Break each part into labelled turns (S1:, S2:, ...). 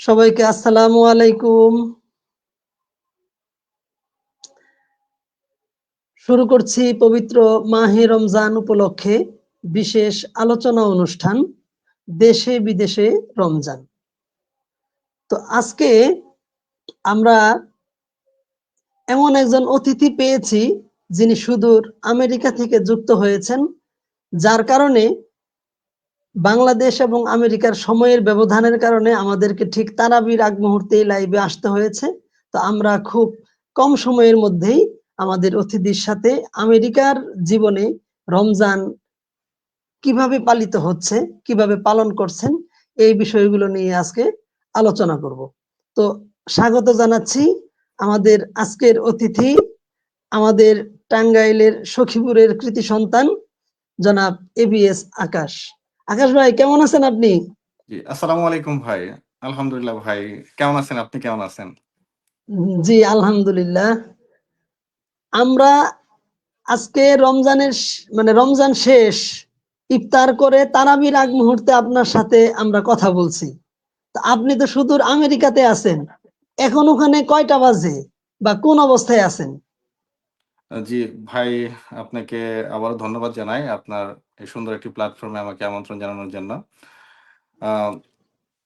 S1: সবাইকে আসসালামু আলাইকুম। শুরু করছি পবিত্র মাহে রমজান উপলক্ষে বিশেষ আলোচনা অনুষ্ঠান, দেশে বিদেশে রমজান। তো আজকে আমরা এমন একজন অতিথি পেয়েছি যিনি সুদূর আমেরিকা থেকে যুক্ত হয়েছেন, যার কারণে বাংলাদেশ এবং আমেরিকার সময়ের ব্যবধানের কারণে আমাদেরকে ঠিক তারাবির আগ মুহূর্তেই লাইভে আসতে হয়েছে। তো আমরা খুব কম সময়ের মধ্যেই আমাদের অতিথির সাথে আমেরিকার জীবনে রমজান কীভাবে পালিত হচ্ছে, কীভাবে পালন করছেন, এই বিষয়গুলো নিয়ে আজকে আলোচনা করব। তো স্বাগত জানাচ্ছি আমাদের আজকের অতিথি, আমাদের টাঙ্গাইলের সখীপুরের কৃতি সন্তান, জনাব এবিএস আকাশ। আকাশ ভাই কেমন আছেন আপনি?
S2: জি আসসালামু আলাইকুম ভাই। আলহামদুলিল্লাহ ভাই কেমন আছেন? আপনি কেমন আছেন?
S1: জি আলহামদুলিল্লাহ। আমরা আজকে রমজানের মানে রমজান শেষ ইফতার করে তারাবির আগ মুহূর্তে আপনার সাথে আমরা কথা বলছি। আপনি তো সুদূর আমেরিকাতে আছেন। এখন ওখানে কয়টা বাজে বা কোন অবস্থায় আছেন?
S2: জি ভাই আপনাকে আবার ধন্যবাদ জানাই। আপনার এই সুন্দর একটি প্ল্যাটফর্মে আমাকে আমন্ত্রণ জানানোর জন্য।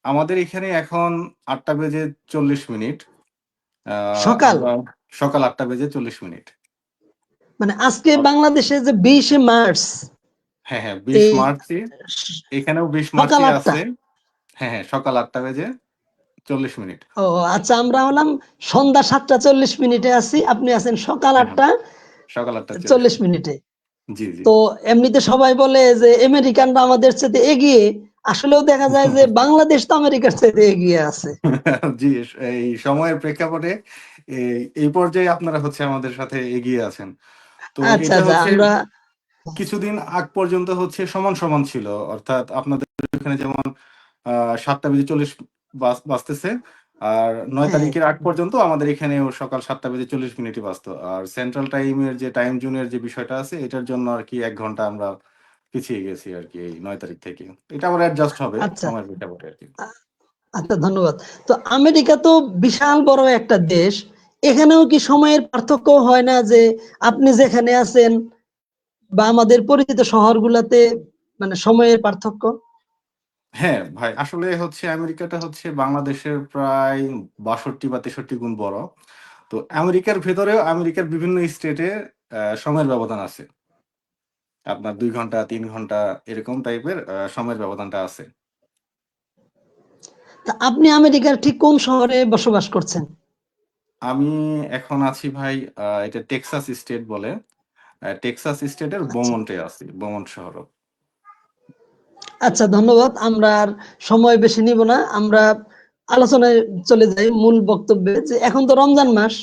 S2: আমাদের এখানে এখন আটটা বেজে চল্লিশ মিনিট।
S1: সকাল?
S2: সকাল আটটা বেজে চল্লিশ মিনিট।
S1: মানে আজকে বাংলাদেশে যে বিশে মার্চ
S2: হ্যাঁ হ্যাঁ বিশ মার্চে এখানেও বিশ মার্চে আছে। হ্যাঁ হ্যাঁ সকাল আটটা বেজে চল্লিশ মিনিট।
S1: ও আচ্ছা আমরা হলাম সন্ধ্যা সাতটা চল্লিশ মিনিটে আছি। আপনি আছেন সকাল
S2: হ্যাঁ,
S1: আটটা
S2: সকাল আটটা
S1: চল্লিশ মিনিটে। তো এমনিতে সবাই বলে যে আমেরিকানরা আমাদের সাথে এগিয়ে আসলেও দেখা যায় যে বাংলাদেশ তো আমেরিকার সাথে এগিয়ে আছে।
S2: জি এই সময়ের প্রেক্ষাপটে এই- পর্যায়ে আপনারা হচ্ছে আমাদের সাথে এগিয়ে আছেন। তো
S1: আচ্ছা আচ্ছা আমরা
S2: কিছুদিন আগ পর্যন্ত হচ্ছে সমান সমান ছিল। অর্থাৎ আপনাদের এখানে যেমন আহ, সাতটা বেজে চল্লিশ বাজ- বাজতেছে। আর নয়
S1: হ্যাঁ।
S2: তারিখের আগ পর্যন্ত আমাদের এখানেও সকাল সাতটা বেজে চল্লিশ মিনিটই বাজতো আর সেন্ট্রাল টাইমের যে টাইম জোনের যে বিষয়টা আছে এটার জন্য আর কি এক ঘণ্টা আমরা পিছিয়ে গেছি আর কি এই নয় তারিখ থেকে। এটা আবার অ্যাডজাস্ট হবে
S1: আচ্ছা।
S2: সময়ের প্রেক্ষাপটে আর কি।
S1: আচ্ছা ধন্যবাদ। তো আমেরিকা তো বিশাল বড় একটা দেশ এখানেও কি সময়ের পার্থক্য হয় না যে আপনি যেখানে আছেন বা আমাদের পরিচিত শহরগুলোতে মানে সময়ের পার্থক্য?
S2: হ্যাঁ ভাই আসলে হচ্ছে আমেরিকাটা হচ্ছে বাংলাদেশের প্রায় বাষট্টি বা তেষট্টি গুণ বড়। তো আমেরিকার ভেতরেও আমেরিকার বিভিন্ন স্টেটে সময়ের ব্যবধান আছে। আপনার দুই ঘণ্টা তিন ঘণ্টা এরকম টাইপের সময়ের ব্যবধানটা আছে।
S1: তা আপনি আমেরিকার ঠিক কোন শহরে বসবাস করছেন?
S2: আমি এখন আছি ভাই এটা টেক্সাস স্টেট বলে। টেক্সাস স্টেটের
S1: আচ্ছা।
S2: বোমন্টে আছি বোমন্ট শহর
S1: আচ্ছা ধন্যবাদ। আমরা আর সময় বেশি নিব না। আমরা আলোচনায় চলে যাই মূল বক্তব্যে যে এখন তো রমজান মাস।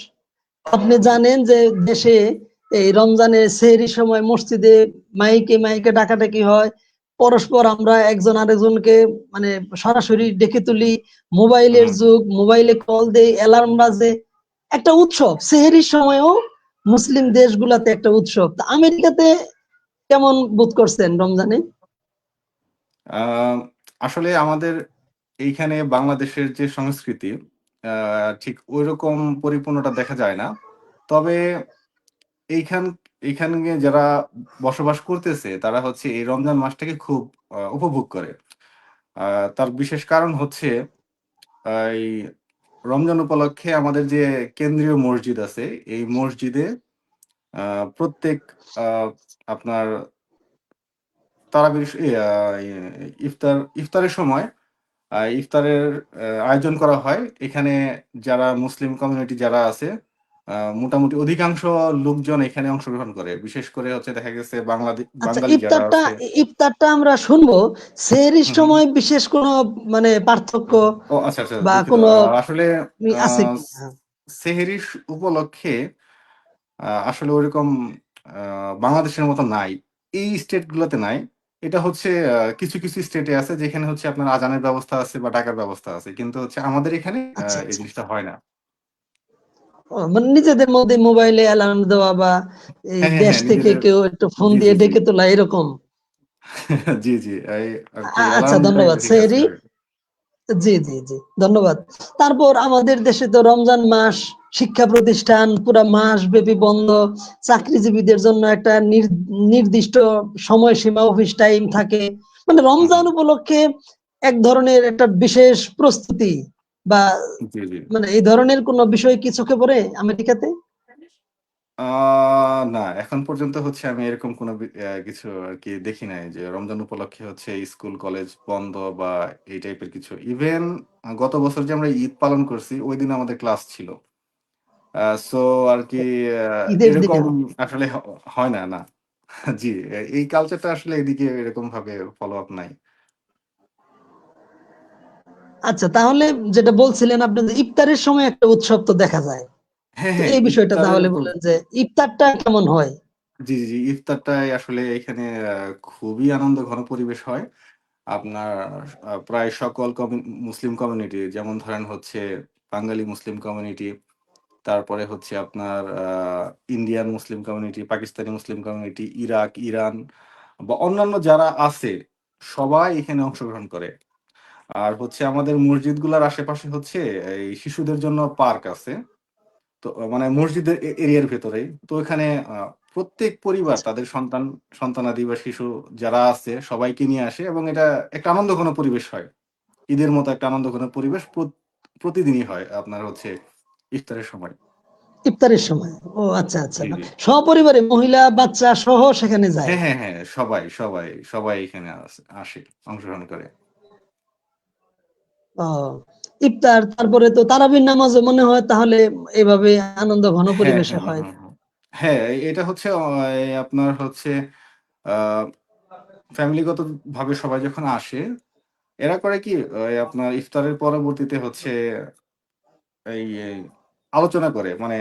S1: আপনি জানেন যে দেশে এই রমজানের সেহরি সময় মসজিদে মাইকে মাইকে ডাকাডাকি হয়। পরস্পর আমরা একজন আরেকজনকে মানে সরাসরি ডেকে তুলি। মোবাইলের যুগ মোবাইলে কল দেই অ্যালার্ম বাজে। একটা উৎসব সেহরির সময়ও মুসলিম দেশগুলাতে একটা উৎসব। আমেরিকাতে কেমন বোধ করছেন রমজানে?
S2: আহ, আসলে আমাদের এইখানে বাংলাদেশের যে সংস্কৃতি আহ, ঠিক ওইরকম পরিপূর্ণটা দেখা যায় না। তবে এইখান এইখানে যারা বসবাস করতেছে তারা হচ্ছে এই রমজান মাসটাকে খুব আহ, উপভোগ করে। তার বিশেষ কারণ হচ্ছে এই রমজান উপলক্ষে আমাদের যে কেন্দ্রীয় মসজিদ আছে এই মসজিদে আহ, প্রত্যেক আহ, আপনার তারাবির আহ, ইফতার ইফতারের সময় ইফতারের আয়োজন করা হয়। এখানে যারা মুসলিম কমিউনিটি যারা আছে মোটামুটি অধিকাংশ লোকজন এখানে অংশগ্রহণ করে। বিশেষ করে হচ্ছে দেখা গেছে বাংলাদেশ
S1: আচ্ছা
S2: বাঙালি যারা
S1: ইফতারটা ইফতারটা আমরা শুনব। সেহরির সময় বিশেষ কোনো মানে পার্থক্য
S2: ও আচ্ছা আচ্ছা
S1: বা। কোনো
S2: আসলে
S1: আছে কি? হ্যাঁ।
S2: সেহেরি উপলক্ষে আসলে ওইরকম আহ, বাংলাদেশের মতো নাই। এই স্টেট গুলোতে নাই। এটা হচ্ছে কিছু কিছু স্টেটে আছে যেখানে হচ্ছে আপনার আজানের ব্যবস্থা আছে বা ডাকার ব্যবস্থা আছে কিন্তু হচ্ছে আমাদের এখানে
S1: আচ্ছা,
S2: এই
S1: আচ্ছা।
S2: জিনিসটা হয় না
S1: ও, মানে নিজেদের মধ্যে মোবাইলে অ্যালার্ম দেওয়া বা এই
S2: হ্যাঁ, হ্যাঁ,
S1: দেশ
S2: হ্যাঁ,
S1: থেকে
S2: নিজেদের-
S1: কেউ একটু ফোন
S2: জি,
S1: দিয়ে
S2: জি, জি।
S1: ডেকে তোলা এরকম
S2: জি জি এই কি
S1: আচ্ছা
S2: দেয়
S1: ধন্যবাদ
S2: ঠিক আছে
S1: সেহরি। জি জি জি ধন্যবাদ। তারপর আমাদের দেশে তো রমজান মাস শিক্ষা প্রতিষ্ঠান পুরা মাস ব্যাপী বন্ধ। চাকরিজীবীদের জন্য একটা নির- নির্দিষ্ট সময়সীমা অফিস টাইম থাকে। মানে রমজান উপলক্ষে এক ধরনের একটা বিশেষ প্রস্তুতি বা মানে এই ধরনের কোনো বিষয় কি চোখে পড়ে আমেরিকাতে?
S2: আহ না এখন পর্যন্ত হচ্ছে আমি এরকম কোনো বি- আহ, কিছু আর কি দেখি নাই যে রমজান উপলক্ষে হচ্ছে স্কুল কলেজ বন্ধ বা এই টাইপের কিছু। ইভেন গত বছর যে আমরা ঈদ পালন করছি ওই দিন আমাদের ক্লাস ছিল। সো আর কি আহ,
S1: ঈদের
S2: এরকম
S1: দিনেও
S2: আসলে হ- হয় না না। জি এই কালচারটা আসলে এদিকে এরকম ভাবে ফলো আপ নাই।
S1: আচ্ছা তাহলে যেটা বলছিলেন আপনি যে ইফতারের সময় একটা উৎসব তো দেখা যায়। এই বিষয়টা তাহলে বলেন যে ইফতারটা কেমন হয়?
S2: জি জি ইফতারটাই আসলে এখানে খুবই আনন্দ ঘন পরিবেশ হয়। আপনার প্রায় সকল কমি- মুসলিম কমিউনিটি যেমন ধরেন হচ্ছে বাঙালি মুসলিম কমিউনিটি তারপরে হচ্ছে আপনার আহ, Indian Muslim community Pakistani Muslim community Iraq Iran বা অন্যান্য যারা আছে সবাই এখানে অংশগ্রহণ করে। আর হচ্ছে আমাদের মসজিদগুলোর আশেপাশে হচ্ছে এই শিশুদের জন্য পার্ক আছে। তো মানে মসজিদের এরিয়ার ভেতরেই। তো এখানে আহ, প্রত্যেক পরিবার তাদের সন্তান সন্তানাদি বা শিশু যারা আছে সবাইকে নিয়ে আসে এবং এটা একটা আনন্দ আনন্দঘন পরিবেশ হয়। ঈদের মতো একটা আনন্দঘন পরিবেশ প্রতিদিনই হয় আপনার হচ্ছে ইফতারের সময়।
S1: ইফতারের সময়। ও আচ্ছা আচ্ছা। সপরিবারে মহিলা বাচ্চা সহ সেখানে যায়?
S2: হ্যাঁ হ্যাঁ হ্যাঁ সবাই সবাই সবাই এখানে আসে অংশগ্রহণ করে।
S1: ও ইফতার তারপরে তো তারাবির নামাজও মনে হয় তাহলে এভাবে আনন্দ ঘন
S2: হ্যাঁ
S1: পরিবেশে
S2: হ্যাঁ
S1: হয়।
S2: হ্যাঁ হ্যাঁ। এটা হচ্ছে আপনার হচ্ছে ফ্যামিলিগত ভাবে সবাই যখন আসে এরা করে কি আপনার ইফতারের পরবর্তীতে হচ্ছে এই এই আলোচনা করে। মানে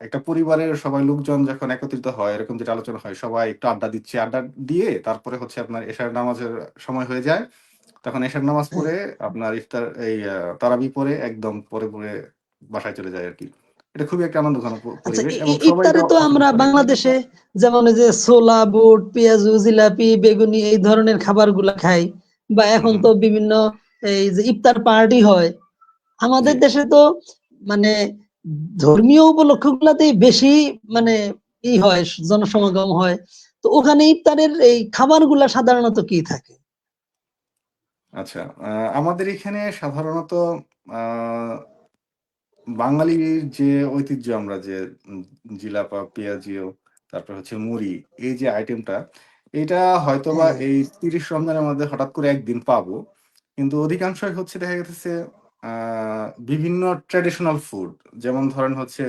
S2: একটা পরিবারের সবাই লোকজন যখন একত্রিত হয় এরকম যেটা আলোচনা হয় সবাই একটু আড্ডা দিচ্ছে। আড্ডা দিয়ে তারপরে হচ্ছে আপনার এশার নামাজের সময় হয়ে যায়। তখন এশার নামাজ পড়ে আপনার ইফতার এই তারাবি পরে একদম পরে পরে বাসায় চলে যায় আর কি এটা খুবই একটা আনন্দঘন প-
S1: আচ্ছা
S2: পরিবেশ এবং
S1: ইফতারে তো আমরা বাংলাদেশে যেমন যে ছোলা বুট পেঁয়াজু জিলাপি বেগুনি এই ধরনের খাবারগুলা খাই বা এখন তো বিভিন্ন এই যে ইফতার পার্টি হয়। আমাদের দেশে তো মানে ধর্মীয় উপলক্ষ গুলাতেই বেশি মানে ই হয় জনসমাগম হয়। তো ওখানে ইফতারের এই খাবারগুলা সাধারণত কি থাকে?
S2: আচ্ছা আমাদের এখানে সাধারণত বাঙালির যে ঐতিহ্য আমরা যে উম, জিলাপা পেঁয়াজিও তারপর হচ্ছে মুড়ি এই যে আইটেমটা এটা হয়তোবা
S1: হ্যাঁ
S2: এই তিরিশ রমজানের মধ্যে হঠাৎ করে একদিন পাবো। কিন্তু অধিকাংশই হচ্ছে দেখা গেছে বিভিন্ন ট্র্যাডিশনাল ফুড যেমন ধরেন হচ্ছে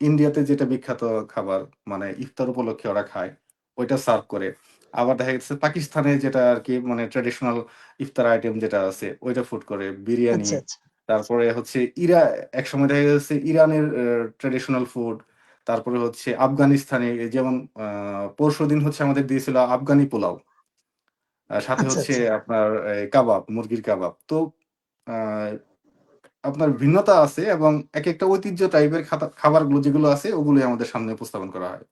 S2: ইন্ডিয়াতে যেটা বিখ্যাত খাবার মানে ইফতার উপলক্ষে ওরা খায় ওইটা সার্ভ করে। আবার দেখা গেছে পাকিস্তানে যেটা আর কি মানে ট্র্যাডিশনাল ইফতার আইটেম যেটা আছে ওইটা ফুড করে বিরিয়ানি
S1: আচ্ছা আচ্ছা।
S2: তারপরে হচ্ছে ইরা একসময় দেখা যাচ্ছে ইরানের ট্রেডিশনাল ফুড তারপরে হচ্ছে আফগানিস্তানে যেমন পরশু দিন হচ্ছে আমাদের দিয়েছিল আফগানি পোলাও। আর সাথে
S1: আচ্ছা
S2: হচ্ছে
S1: আচ্ছা।
S2: আপনার এই, কাবাব মুরগির কাবাব। তো আহ, আপনার ভিন্নতা আছে এবং এক একটা ঐতিহ্য টাইপের খাবারগুলো যেগুলো আছে ওগুলোই আমাদের সামনে উপস্থাপন করা হয়।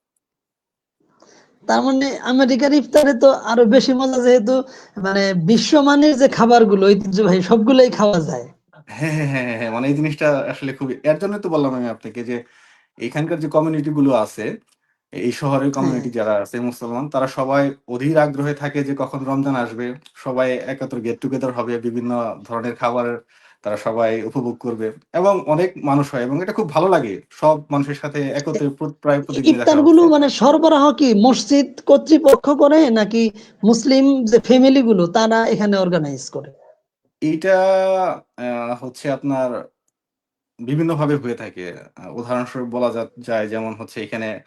S1: তার মানে আমেরিকার ইফতারে তো আরও বেশি মজা যেহেতু মানে বিশ্বমানের যে খাবারগুলো ঐতিহ্যবাহী সবগুলোই খাওয়া যায়।
S2: হ্যাঁ হ্যাঁ হ্যাঁ হ্যাঁ হ্যাঁ, মানে এই জিনিসটা আসলে খুবই এর জন্য তো বললাম আমি আপনাকে যে এখানকার যে কমিউনিটি গুলো আছে এই শহরের
S1: হ্যাঁ।
S2: কমিউনিটি যারা আছে মুসলমান তারা সবাই অধীর আগ্রহে থাকে যে কখন রমজান আসবে। সবাই একত্র গেট টুগেদার হবে বিভিন্ন ধরনের খাবার তারা সবাই উপভোগ করবে এবং অনেক মানুষ হয় এবং এটা খুব ভালো লাগে। সব মানুষের সাথে একত্রে প্রায় প্রতিদিনই দেখা ইফতারগুলো
S1: মানে সরবরাহ কি মসজিদ কর্তৃপক্ষ করে নাকি মুসলিম যে ফ্যামিলি গুলো তারা এখানে অর্গানাইজ করে?
S2: আহ, হচ্ছে আপনার বিভিন্ন ভাবে হয়ে থাকে। উদাহরণস্বরূপ বলা যা- যায় যেমন হচ্ছে এখানে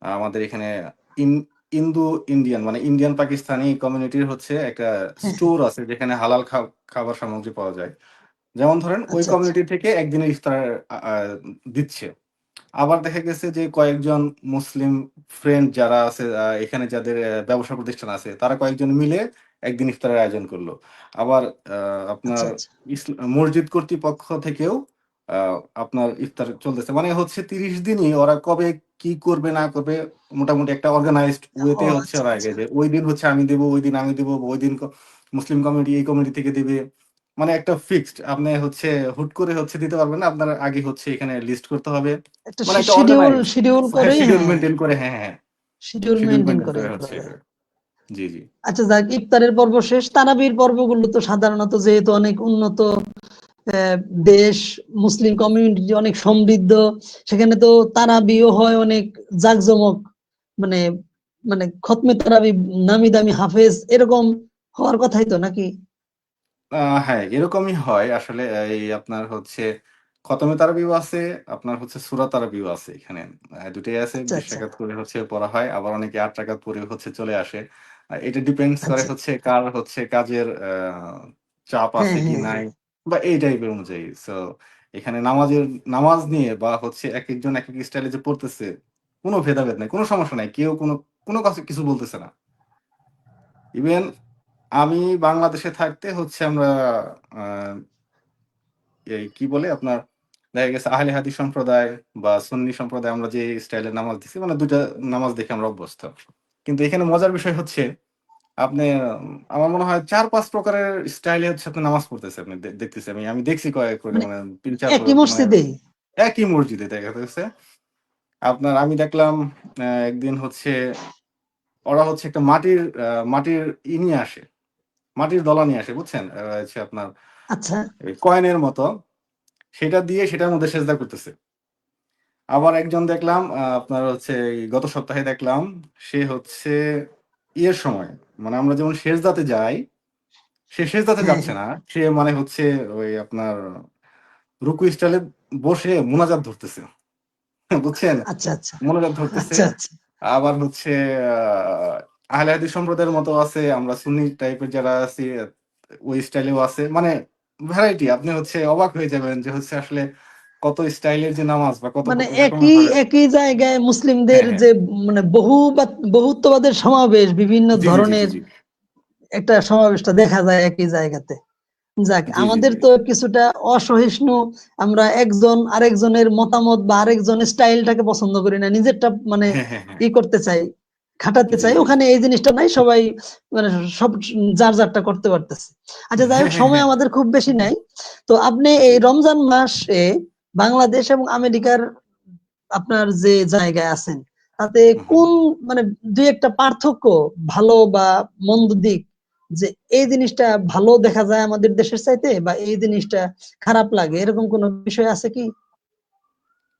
S2: আমাদের এখানে ইন- ইন্দু ইন্ডিয়ান মানে ইন্ডিয়ান পাকিস্তানি কমিউনিটির হচ্ছে একটা
S1: হ্যাঁ।
S2: স্টোর আছে যেখানে হালাল খাবার সামগ্রী পাওয়া যায়। যেমন ধরেন ওই
S1: আচ্ছা আচ্ছা।
S2: কমিউনিটি থেকে একদিনের ইফতার দিচ্ছে। আবার দেখা গেছে যে কয়েকজন মুসলিম ফ্রেন্ড যারা আছে এখানে যাদের ব্যবসা প্রতিষ্ঠান আছে তারা কয়েকজন মিলে একদিন ইফতারের আয়োজন করল। আবার আপনার
S1: আচ্ছা আচ্ছা।
S2: মসজিদ কর্তৃপক্ষ থেকেও আহ, আপনার ইফতার চলতেছে। মানে হচ্ছে তিরিশ দিনই ওরা কবে কি করবে না করবে মোটামুটি একটা অর্গানাইজড ওয়েতে হচ্ছে
S1: আচ্ছা
S2: ওরা
S1: আচ্ছা।
S2: আগে যে ওই দিন হচ্ছে আমি দেবো ওই দিন আমি দেবো ওই দিন মুসলিম কমিউনিটি এই কমিউনিটি থেকে দেবে। মানে একটা ফিক্সড আপনি হচ্ছে হুট করে হচ্ছে দিতে পারবেন না আপনার আগে হচ্ছে এখানে লিস্ট করতে হবে।
S1: একটা
S2: মানে একটা
S1: শিডিউল শিডিউল করে
S2: শিডিউল
S1: হ্যাঁ।
S2: মেনটেন করে হ্যাঁ হ্যাঁ।
S1: শিডিউল মেনটেন
S2: মেনটেন
S1: করে
S2: হচ্ছে। জি জি।
S1: আচ্ছা যাক ইফতারের পর্ব শেষ। তারাবির পর্বগুলো তো সাধারণত যেহেতু অনেক উন্নত আহ, দেশ মুসলিম কমিউনিটি অনেক সমৃদ্ধ সেখানে তো তারাবিও হয় অনেক জাঁকজমক মানে মানে খতমে তারাবি নামি দামি হাফেজ এরকম হওয়ার কথাই তো নাকি?
S2: আহ হ্যাঁ এরকমই হয়। আসলে এই আপনার হচ্ছে খতমে তারাবিও আছে আপনার হচ্ছে সূরা তারাবিও আছে এখানে। দুটোই আছে
S1: আচ্ছা
S2: বিশ
S1: আচ্ছা।
S2: রাকাত করে হচ্ছে পড়া হয় আবার অনেকে আট রাকাত পরে হচ্ছে চলে আসে। এটা ডিপেন্ডস করে
S1: আচ্ছা।
S2: হচ্ছে কার হচ্ছে কাজের চাপ
S1: হ্যাঁ
S2: আছে কি
S1: হ্যাঁ
S2: নাই
S1: হ্যাঁ।
S2: বা এই টাইপের অনুযায়ী। সো এখানে নামাজের নামাজ নিয়ে বা হচ্ছে এক একজন এক এক স্টাইলে যে পড়তেছে কোনো ভেদাভেদ নাই কোনো সমস্যা নাই। কেউ কোনো কোনো কাছে কিছু বলতেছে না। ইভেন আমি বাংলাদেশে থাকতে হচ্ছে আমরা আহ, এই কি বলে আপনার দেখা গেছে আহলে হাদি সম্প্রদায় বা সুন্নি সম্প্রদায় আমরা যে স্টাইলের নামাজ দিচ্ছি মানে দুইটা নামাজ দেখে আমরা অভ্যস্ত। কিন্তু এখানে মজার বিষয় হচ্ছে আপনি আমার মনে হয় চার পাঁচ প্রকারের স্টাইলে হচ্ছে আপনি নামাজ পড়তেছে আপনি দেখতেছি আমি। আমি দেখছি কয়েক
S1: মানে
S2: মানে তিন চার
S1: একই
S2: প্রকার মানে একই মসজিদে দেখা যাচ্ছে আপনার আমি দেখলাম আহ, একদিন হচ্ছে ওরা হচ্ছে একটা মাটির মাটির ই নিয়ে আসে। মাটির দলা নিয়ে আসে বুঝছেন? হচ্ছে আপনার
S1: আচ্ছা।
S2: কয়েনের মতো। সেটা দিয়ে সেটার মধ্যে সেজদা করতেছে। আবার একজন দেখলাম আপনার হচ্ছে গত সপ্তাহে দেখলাম সে হচ্ছে ইয়ের সময়। মানে আমরা যেমন সেজদাতে যাই সে
S1: হ্যাঁ
S2: যাচ্ছে না। সে মানে হচ্ছে ওই আপনার রুকু স্টাইলে বসে মোনাজাত ধরতেছে। বুঝছেন?
S1: আচ্ছা আচ্ছা।
S2: মোনাজাত ধরতেছে। আবার হচ্ছে আহ আহলে হাদিস সম্প্রদায়ের মতো আছে আমরা সুন্নি টাইপের যারা আছি ওই স্টাইলেও আছে। মানে ভ্যারাইটি আপনি হচ্ছে অবাক হয়ে যাবেন যে হচ্ছে আসলে কত স্টাইলের যে নামাজ বা কত
S1: মানে একই একই জায়গায় মুসলিমদের
S2: হ্যাঁ হ্যাঁ।
S1: যে মানে বহু বহুত্ববাদের সমাবেশ বিভিন্ন ধরনের একটা সমাবেশটা দেখা যায় একই জায়গাতে। যাক আমাদের তো কিছুটা অসহিষ্ণু আমরা একজন আরেকজনের মতামত বা আরেকজনের স্টাইলটাকে পছন্দ করি না নিজেরটা মানে
S2: হ্যাঁ।
S1: ই করতে চাই। খাটাতে চাই ওখানে এই জিনিসটা নাই সবাই মানে সব যার যারটা করতে পারতেছে। আচ্ছা যাই হোক সময় আমাদের খুব বেশি নাই। তো আপনি এই রমজান মাসে বাংলাদেশ এবং আমেরিকার আপনার যে জায়গায় আছেন তাতে। কোন মানে দুই একটা পার্থক্য ভালো বা মন্দ দিক? যে এই জিনিসটা ভালো দেখা যায় আমাদের দেশের চাইতে বা এই জিনিসটা খারাপ লাগে এরকম কোনো বিষয় আছে কি?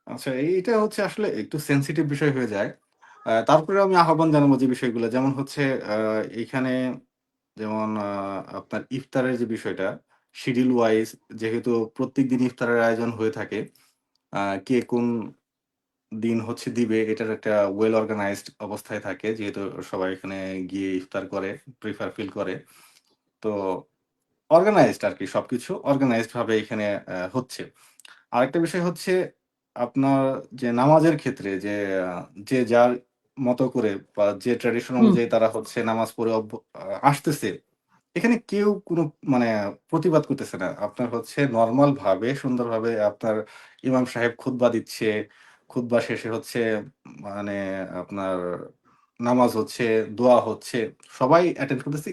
S2: আচ্ছা এইটা হচ্ছে আসলে একটু সেনসিটিভ বিষয় হয়ে যায়। তারপরে আমি আহ্বান জানাব যে বিষয়গুলো, যেমন হচ্ছে এখানে যেমন আপনার ইফতারের যে বিষয়টা শিডিউল ওয়াইজ যেহেতু প্রত্যেক দিন ইফতারের আয়োজন হয়ে থাকে কে কোন দিন হচ্ছে দিবে, এটার একটা ওয়েল অর্গানাইজড অবস্থায় থাকে, যেহেতু সবাই এখানে গিয়ে ইফতার করে প্রিফার ফিল করে। তো অর্গানাইজড আর কি সবকিছু অর্গানাইজড ভাবে এখানে হচ্ছে। আরেকটা বিষয় হচ্ছে, আপনার যে নামাজের ক্ষেত্রে যে যে যার মতো করে বা যে ট্র্যাডিশন অনুযায়ী তারা হচ্ছে নামাজ পড়ে আসতেছে এখানে কেউ কোনো মানে প্রতিবাদ করতেছে না। আপনার হচ্ছে নর্মাল ভাবে সুন্দরভাবে আপনার ইমাম সাহেব খুতবা দিচ্ছে খুতবা শেষে হচ্ছে মানে আপনার নামাজ হচ্ছে দোয়া হচ্ছে সবাই অ্যাটেন্ড করতেছি।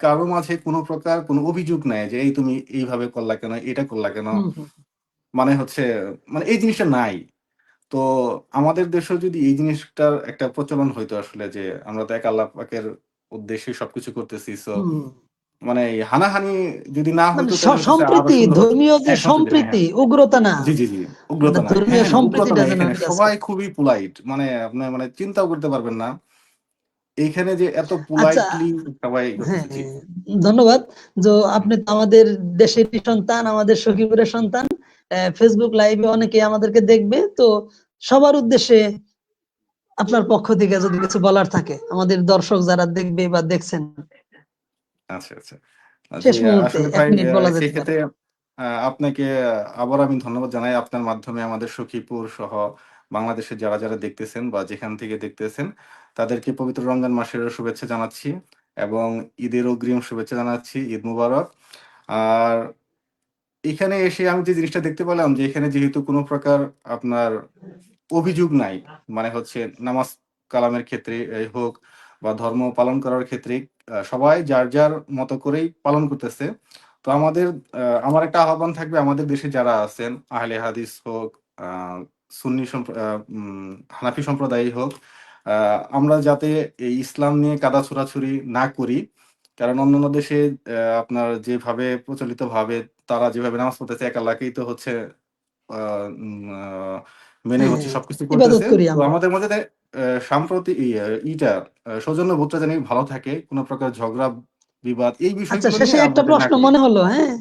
S2: কারও মাঝে কোনো প্রকার কোনো অভিযোগ নাই যে এই তুমি এইভাবে করলা কেন? এটা করলা কেন? মানে হচ্ছে মানে এই জিনিসটা নাই। তো আমাদের দেশেও যদি এই জিনিসটার একটা প্রচলন হইতো আসলে যে আমরা তো এক আল্লাহ পাকের উদ্দেশ্যে সবকিছু করতেছি সো মানে হানাহানি যদি না
S1: মানে
S2: আরও
S1: সম্প্রীতি
S2: হতো
S1: ধর্মীয় যে
S2: সম্প্রীতি
S1: উগ্রতা না।
S2: জি জি জি উগ্রতা
S1: মানে ধর্মীয়
S2: হ্যাঁ
S1: সম্প্রীতিটা
S2: এখানে সবাই খুবই পোলাইট মানে আপনি মানে চিন্তাও করতে পারবেন না। এইখানে যে এত
S1: আচ্ছা
S2: পোলাইটলি সবাই
S1: হ্যাঁ হ্যাঁ, ধন্যবাদ। যে আপনি তো আমাদের দেশেরই সন্তান আমাদের সখীপুরের সন্তান। ফেসবুক লাইভে অনেকে আমাদেরকে দেখবে তো সবার উদ্দেশ্যে আপনার পক্ষ থেকে যদি কিছু বলার থাকে আমাদের দর্শক যারা দেখবে বা দেখছেন।
S2: আচ্ছা আচ্ছা।
S1: শেষ মুহূর্তে
S2: আহ, আপনাকে আবার আমি ধন্যবাদ জানাই আপনার মাধ্যমে আমাদের সখীপুর সহ বাংলাদেশের যারা যারা দেখতেছেন বা যেখান থেকে দেখতেছেন তাদেরকে পবিত্র রমজান মাসের শুভেচ্ছা জানাচ্ছি এবং ঈদের অগ্রিম শুভেচ্ছা জানাচ্ছি ঈদ মুবারক। আর এখানে এসে আমি যে জিনিসটা দেখতে পেলাম যে এখানে যেহেতু কোনো প্রকার আপনার অভিযোগ নাই মানে হচ্ছে নামাজ কালামের ক্ষেত্রে হোক বা ধর্ম পালন করার ক্ষেত্রে সবাই যার যার মতো করেই পালন করতেছে। তো আমাদের আমার একটা আহ্বান থাকবে, আমাদের দেশে যারা আছেন, আহলে হাদিস হোক সুন্নি হানাফি সম্প্রদায় হোক আমরা যাতে এই ইসলাম নিয়ে কাদা ছোড়াছুড়ি না করি কারণ অন্যান্য দেশে আহ, আপনার যেভাবে প্রচলিত ভাবে তারা যেভাবে নামাজ পড়তেছে এক আল্লাহকেই তো হচ্ছে আহ, উম, আহ, মেনে
S1: হ্যাঁ,
S2: হচ্ছে সবকিছু
S1: ইবাদত
S2: করতেছে।
S1: করি
S2: তো
S1: আমরা।
S2: আমাদের মধ্যে আহ, সাম্প্রতি ই- ইটা আহ, সৌজন্য বোধটা জানি ভালো থাকে কোনো প্রকার ঝগড়া বিবাদ এই
S1: আচ্ছা
S2: বিষয়গুলো
S1: শেষে
S2: নিয়ে
S1: একটা
S2: আমাদের না
S1: প্রশ্ন
S2: করি
S1: মনে হলো হ্যাঁ?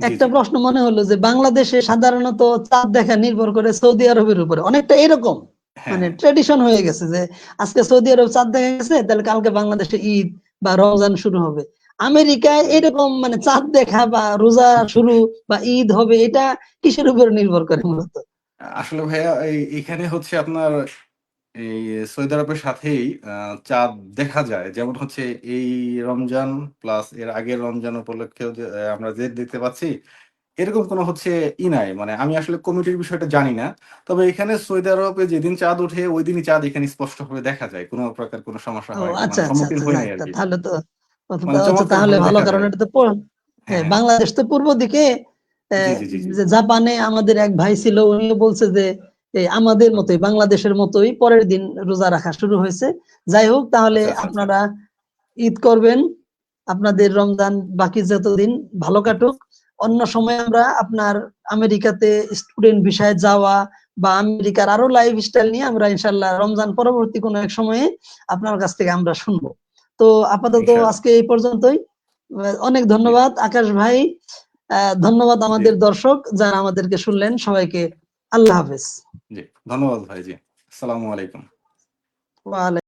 S2: জি
S1: একটা
S2: জি।
S1: প্রশ্ন মনে হলো যে বাংলাদেশে সাধারণত চাঁদ দেখা নির্ভর করে সৌদি আরবের উপরে। অনেকটা এরকম।
S2: হ্যাঁ
S1: মানে
S2: হ্যাঁ।
S1: ট্রেডিশন হয়ে গেছে যে আজকে সৌদি আরব চাঁদ দেখা গেছে তাহলে কালকে বাংলাদেশে ঈদ বা রমজান শুরু হবে। আমেরিকায় এরকম মানে চাঁদ দেখা বা রোজা শুরু বা ঈদ হবে, এটা কিসের উপর নির্ভর করে মূলত?
S2: আসলে ভাইয়া এখানে হচ্ছে আপনার এই সৌদি আরবের সাথেই চাঁদ দেখা যায়। যেমন হচ্ছে এই রমজান, প্লাস এর আগের রমজান উপলক্ষে আমরা যে দেখতে পাচ্ছি এরকম কোনো হচ্ছে ই নাই। মানে আমি আসলে কমিটির বিষয়টা জানি না। তবে এখানে সৌদি আরবে যেদিন চাঁদ ওঠে ওই দিনই চাঁদ এখানে স্পষ্টভাবে দেখা যায়। কোনো প্রকার কোনো সমস্যা হয়
S1: আচ্ছা
S2: মানে
S1: আচ্ছা
S2: সম্মুখীন
S1: আচ্ছা
S2: হই
S1: যাক,
S2: নাই আর কি
S1: তাহলে তো
S2: মানে
S1: আচ্ছা তাহলে ভালো কারণ এটা তো
S2: হ্যাঁ
S1: হ্যাঁ,
S2: হ্যাঁ।
S1: বাংলাদেশ তো পূর্ব দিকে যে জাপানে আমাদের এক ভাই ছিল উনিও বলছে যে এই আমাদের মতোই বাংলাদেশের মতোই পরের দিন রোজা রাখা শুরু হয়েছে। যাই হোক তাহলে
S2: আচ্ছা আচ্ছা আচ্ছা।
S1: আপনারা ঈদ করবেন। আপনাদের রমজান বাকি যতদিন ভালো কাটুক। অন্য সময় আমরা আপনার আমেরিকাতে স্টুডেন্ট বিষয়ে যাওয়া বা আমেরিকার আরও লাইফ স্টাইল নিয়ে আমরা ইনশাল্লাহ রমজান পরবর্তী কোনো এক সময়ে আপনার কাছ থেকে আমরা শুনব। তো আপাতত আজকে এই পর্যন্তই। অনেক ধন্যবাদ আকাশ ভাই। আহ, ধন্যবাদ আমাদের দর্শক যারা আমাদেরকে শুনলেন। সবাইকে আল্লাহ হাফেজ।
S2: জি ধন্যবাদ ভাই জি আসসালামু আলাইকুম।